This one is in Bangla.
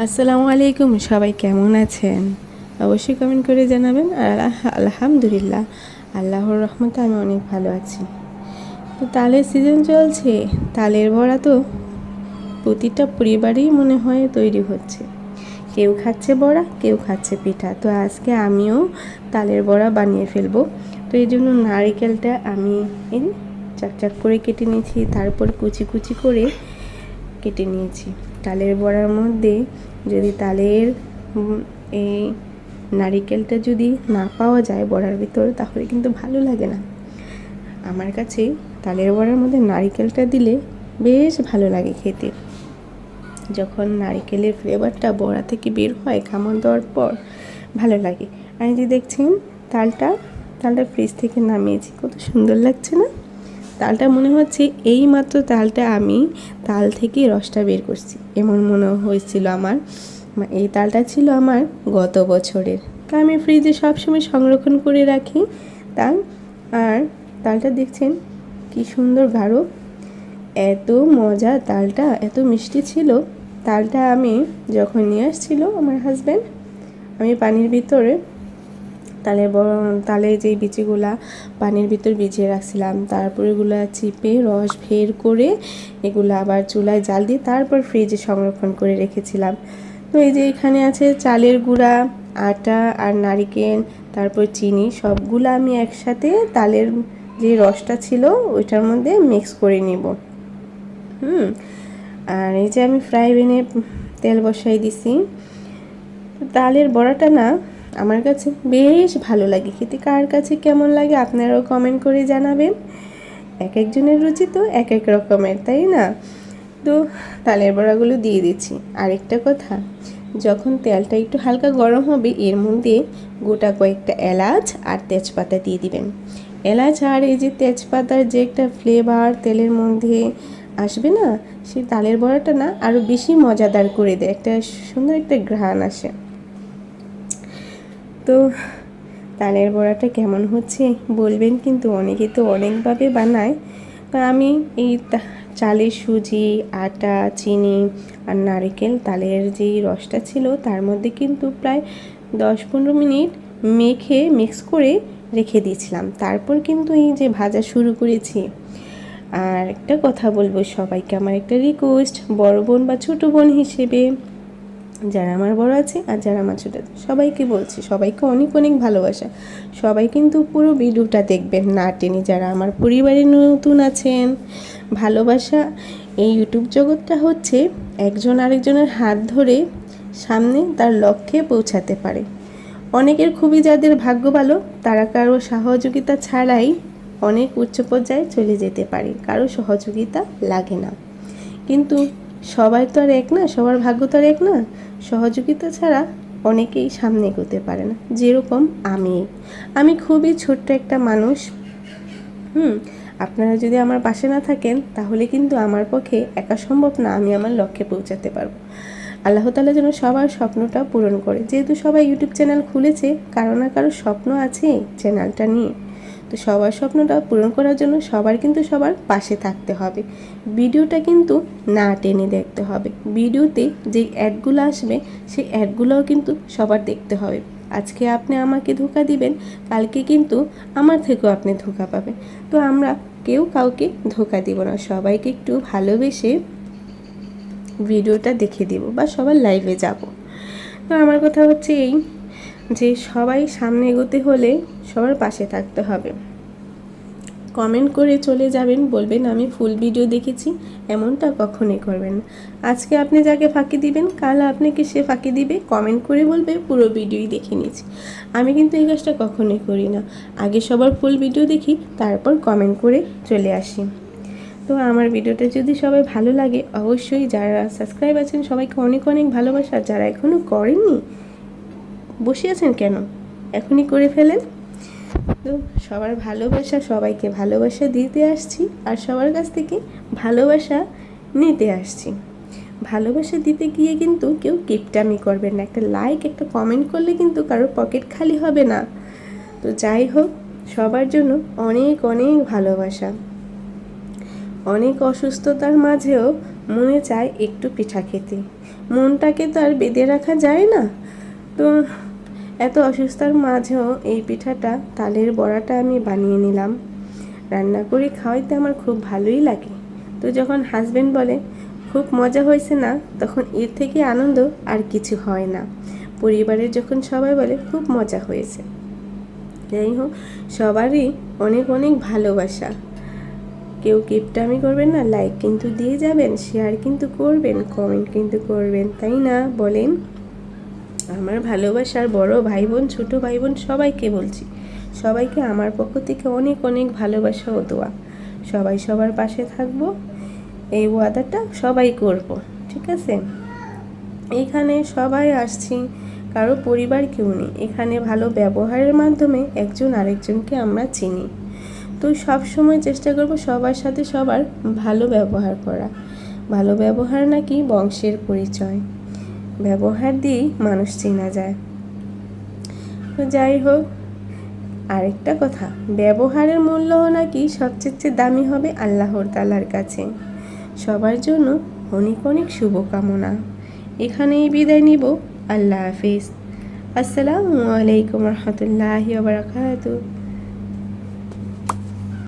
আসসালামু আলাইকুম, সবাই কেমন আছেন? অবশ্যই কমেন্ট করে জানাবেন। আর আলহামদুলিল্লাহ, আল্লাহর রহমতে আমি অনেক ভালো আছি। তো তালের সিজন চলছে। তালের বড়া তো প্রতিটা পরিবারেই মনে হয় তৈরি হচ্ছে। কেউ খাচ্ছে বড়া, কেউ খাচ্ছে পিঠা। তো আজকে আমিও তালের বড়া বানিয়ে ফেলব। তো এই জন্য নারিকেলটা আমি এই চাকচাক করে কেটে নিয়েছি, তারপর কুচি কুচি করে কেটে নিয়েছি। তালের বড়ার মধ্যে যদি তালের এই নারিকেলটা যদি না পাওয়া যায় বড়ার ভিতর, তাহলে কিন্তু ভালো লাগে না। আমার কাছে তালের বড়ার মধ্যে নারিকেলটা দিলে বেশ ভালো লাগে খেতে। যখন নারিকেলের ফ্লেভারটা বড়া থেকে বের হয় খামর দেওয়ার পর ভালো লাগে। আর যে দেখছেন, তালটা তালটা ফ্রিজ থেকে নামিয়েছি, কত সুন্দর লাগছে না? তালটা মনে হচ্ছে এই মাত্র তালটা আমি তাল থেকে রসটা বের করছি। এমন মনে হয়েছিল আমার। এই তালটা ছিল আমার গত বছরের। তা আমি ফ্রিজে সবসময় সংরক্ষণ করে রাখি তাল। আর তালটা দেখছেন কি সুন্দর গাঢ়। এত মজা তালটা, এত মিষ্টি ছিল। তালটা আমি যখন নিয়ে আসছিল আমার হাজব্যান্ড আমি পানির ভিতরে তালের বড় তালের যে বিচিগুলা পানির ভিতর ভিজিয়ে রাখছিলাম, তারপর এগুলো চিপে রস বের করে এগুলো আবার চুলায় জাল দিয়ে তারপর ফ্রিজে সংরক্ষণ করে রেখেছিলাম। তো এই যে এখানে আছে চালের গুঁড়া, আটা আর নারিকেল, তারপর চিনি, সবগুলো আমি একসাথে তালের যে রসটা ছিল ওইটার মধ্যে মিক্স করে নিব। হুম, আর এই যে আমি ফ্রাই প্যানে তেল বসাই দিছি। তালের বড়াটা না আমার কাছে বেশ ভালো লাগে। খেতে কার কাছে কেমন লাগে আপনারাও কমেন্ট করে জানাবেন। এক একজনের রুচি তো এক এক রকমের, তাই না? তো তালের বড়াগুলো দিয়ে দিচ্ছি। আরেকটা কথা, যখন তেলটা একটু হালকা গরম হবে, এর মধ্যে গোটা কয়েকটা এলাচ আর তেজপাতা দিয়ে দিবেন। এলাচ আর এই যে তেজপাতার যে একটা ফ্লেভার তেলের মধ্যে আসবে না, সেই তালের বড়াটা না আরও বেশি মজাদার করে দেয়। একটা সুন্দর একটা ঘ্রাণ আসে। তো তালের বড়াটা কেমন হচ্ছে বলবেন, কিন্তু অনেকে তো অনেকভাবে বানায়। তো আমি এই চালের সুজি, আটা, চিনি আর নারকেল তালের যে রসটা ছিল তার মধ্যে কিন্তু প্রায় দশ পনেরো মিনিট মেখে, মিক্স করে রেখে দিয়েছিলাম। তারপর কিন্তু এই যে ভাজা শুরু করেছি। আর একটা কথা বলব সবাইকে, আমার একটা রিকোয়েস্ট বড় বোন বা ছোটো বোন হিসেবে। যারা আমার বড় আছে আর যারা আমার ছোটো আছে। সবাইকে বলছি, সবাইকে অনেক অনেক ভালোবাসা। সবাই কিন্তু পুরো ভিডিওটা দেখবেন, না টেনে যারা আমার পরিবারে নতুন আছেন। ভালোবাসা এই ইউটিউব জগৎটা হচ্ছে একজন আরেকজনের হাত ধরে সামনে তার লক্ষ্যে পৌঁছাতে পারে। অনেকের খুবই যাদের ভাগ্য ভালো, তারা কারও সহযোগিতা ছাড়াই অনেক উচ্চ পর্যায়ে চলে যেতে পারে। কারও সহযোগিতা লাগে না। কিন্তু সবাই তো আর এক না, সবার ভাগ্য তো আর এক না। সহযোগিতা ছাড়া অনেকেই সামনে এগোতে পারে না, যেরকম আমি। আমি খুবই ছোট্ট একটা মানুষ। হুম, আপনারা যদি আমার পাশে না থাকেন, তাহলে কিন্তু আমার পক্ষে একা সম্ভব না, আমি আমার লক্ষ্যে পৌঁছাতে পারব। আল্লাহ তালা যেন সবার স্বপ্নটা পূরণ করে। যেহেতু সবাই ইউটিউব চ্যানেল খুলেছে, কারও না কারও স্বপ্ন আছে চ্যানেলটা নিয়ে। তো সবার স্বপ্নটা পূরণ করার জন্য সবার কিন্তু সবার পাশে থাকতে হবে। ভিডিওটা কিন্তু না টেনে দেখতে হবে। ভিডিওতে যে অ্যাডগুলো আসবে, সেই অ্যাডগুলোও কিন্তু সবার দেখতে হবে। আজকে আপনি আমাকে ধোকা দিবেন, কালকে কিন্তু আমার থেকেও আপনি ধোকা পাবেন। তো আমরা কেউ কাউকে ধোকা দিব না, সবাইকে একটু ভালোবেসে ভিডিওটা দেখে দিব বা সবার লাইভে যাব। তো আমার কথা হচ্ছে এই যে সবাই সামনে এগোতে হলে সবার পাশে থাকতে হবে। কমেন্ট করে চলে যাবেন, বলবেন, আমি ফুল ভিডিও দেখেছি, এমনটা কখনোই করবেন আজকে আপনি যাকে ফাঁকি দিবেন, কাল আপনাকে সে ফাঁকি দিবে, কমেন্ট করে বলবে, পুরো ভিডিওই দেখে নিয়েছি। আমি কিন্তু এই কাজটা কখনোই করি না। আগে সবার ফুল ভিডিও দেখি, তারপর কমেন্ট করে চলে আসি। তো আমার ভিডিওটা যদি সবাই ভালো লাগে, অবশ্যই যারা সাবস্ক্রাইব আছেন, সবাইকে অনেক অনেক ভালোবাসা। যারা এখনও করেননি বসে আছেন কেন? এখনই করে ফেলেন? তো সবার ভালোবাসা সবাইকে ভালোবাসা দিতে আসছি আর সবার কাছ থেকে ভালোবাসা নিতে আসছি। ভালোবাসা দিতে গিয়ে কিন্তু কেউ কিপটামি করবেন না। একটা লাইক একটা কমেন্ট করলে কিন্তু কারোর পকেট খালি হবে না। তো যাই হোক, সবার জন্য অনেক অনেক ভালোবাসা। অনেক অসুস্থতার মাঝেও মনে চায় একটু পিঠা খেতে। মনটাকে তো আর বেঁধে রাখা যায় না। তো এত অসুস্থতার মাঝেও এই পিঠাটা তালের বড়াটা আমি বানিয়ে নিলাম। রান্না করে খাওয়াইতে আমার খুব ভালোই লাগে। তো যখন হাজবেন্ড বলে, খুব মজা হয়েছে না? তখন এর থেকে আনন্দ আর কিছু হয় না। পরিবারের যখন সবাই বলে, খুব মজা হয়েছে। যাই হোক, সবারই অনেক অনেক ভালোবাসা। কেউ কিপটামি করবেন না লাইক কিন্তু দিয়ে যাবেন শেয়ার কিন্তু করবেন কমেন্ট কিন্তু করবেন, তাই না? বলেন। আমার ভালোবাসার বড় ভাই বোন ছোটো ভাই বোন সবাইকে বলছি। সবাইকে আমার পক্ষ থেকে অনেক অনেক ভালোবাসা ও দোয়া। সবাই সবার পাশে থাকব, এই ওয়াদাটা সবাই করব, ঠিক আছে? এখানে সবাই আসছি, কারও পরিবার কেউ নেই। এখানে ভালো ব্যবহারের মাধ্যমে একজন আরেকজনকে আমরা চিনি। তো সব সময় চেষ্টা করব সবার সাথে সবার ভালো ব্যবহার করা। ভালো ব্যবহার নাকি বংশের পরিচয়। ব্যবহার দিয়েই মানুষ চেনা যায়। তো যাই হোক, আরেকটা কথা, ব্যবহারের মূল্য নাকি সবচেয়ে দামি হবে আল্লাহর তালার কাছে। সবার জন্য অনেক অনেক শুভকামনা। এখানেই বিদায় নিব। আল্লাহ হাফিজ। আসসালামু আলাইকুম রহমতুল্লাহি বারাকাতুহ।